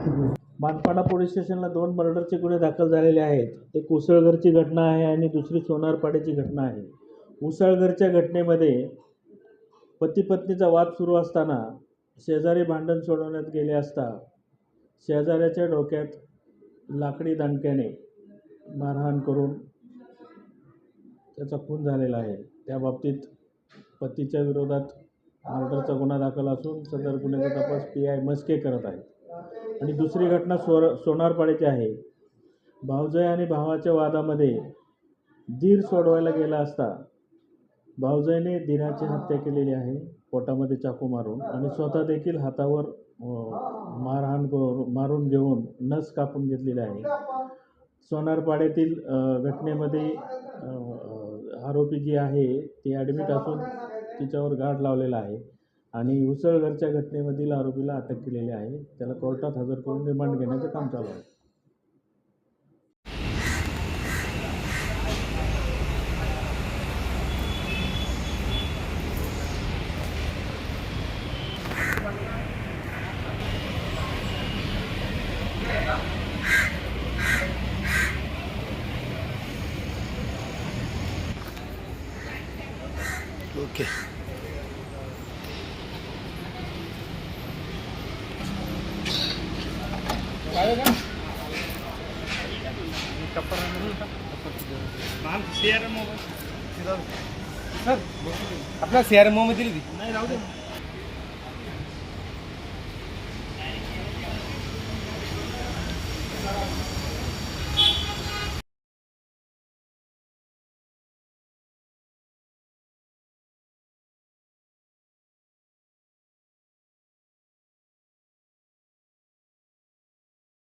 Manpada police स्टेशनला दोन मर्डरचे गुन्हे दाखल झालेले आहेत. एक उसळघरची घटना आहे आणि दुसरी सोनारपाड्याची घटना आहे. उसळघरच्या घटनेमध्ये पती पत्नीचा वाद सुरू असताना शेजारी भांडण सोडवण्यात गेले असता शेजाऱ्याच्या डोक्यात लाकडी दांडक्याने मारहाण करून त्याचा खून झालेला आहे. त्या बाबतीत पतीच्या विरोधात मर्डरचा गुन्हा दाखल असून सदर गुन्ह्याचा तपास पी आय मस्के करत आहेत आणि दुसरी घटना सोर सोनारपाड्याची आहे. भावजय आणि भावाच्या वादामध्ये दीर सोडवायला गेला असता भावजयने दीराची हत्या केलेली आहे पोटामध्ये चाकू मारून आणि स्वतः देखील हातावर मारहाण करून मारून घेऊन नस कापून घेतलेली आहे. सोनारपाड्यातील घटनेमध्ये आरोपी जी आहे ती ॲडमिट असून तिच्यावर गार्ड लावलेला आहे. आणि उसळघरच्या घटनेमधील आरोपीला अटक केलेली आहे. त्याला कोर्टात हजर करून रिमांड घेण्याचं काम चालू आहे. ओके. सर आपला सी आर एममध्ये दिली ती